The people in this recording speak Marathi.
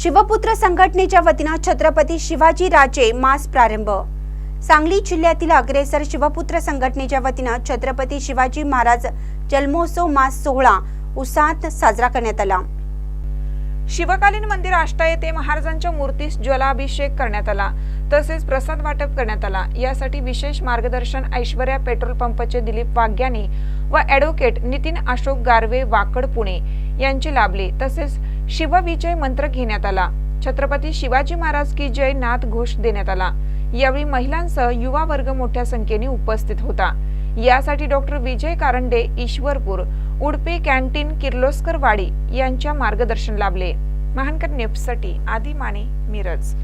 शिवपुत्र संघटनेच्या वतीनं छत्रपती शिवाजी राजे मास प्रारंभ. सांगली जिल्ह्यातील अग्रेसर शिवपुत्र संघटनेच्या वतीनं छत्रपती शिवाजी महाराज जन्मोत्सव मास सोहळा उत्साहात साजरा करण्यात आला. शिवकालीन मंदिर आष्टा येथे महाराजांच्या मूर्तीस ज्वलाभिषेक करण्यात आला तसेच प्रसाद वाटप करण्यात आला. यासाठी विशेष मार्गदर्शन ऐश्वर्या पेट्रोल पंपचे दिलीप वाग्यानी व ॲडव्होकेट नितीन अशोक गारवे वाकड पुणे यांचे लाभले. तसेच शिवविजय मंत्र घेण्यात आला. छत्रपती शिवाजी महाराज की जय नाथ घोष देण्यात आला. यावेळी महिलांसह युवा वर्ग मोठ्या संख्येने उपस्थित होता. यासाठी डॉक्टर विजय कारंडे ईश्वरपूर उडपी कॅन्टीन किर्लोस्कर वाडी यांच्या मार्गदर्शन लाभले. महानकर नेपसाठी आदी माने मिरज.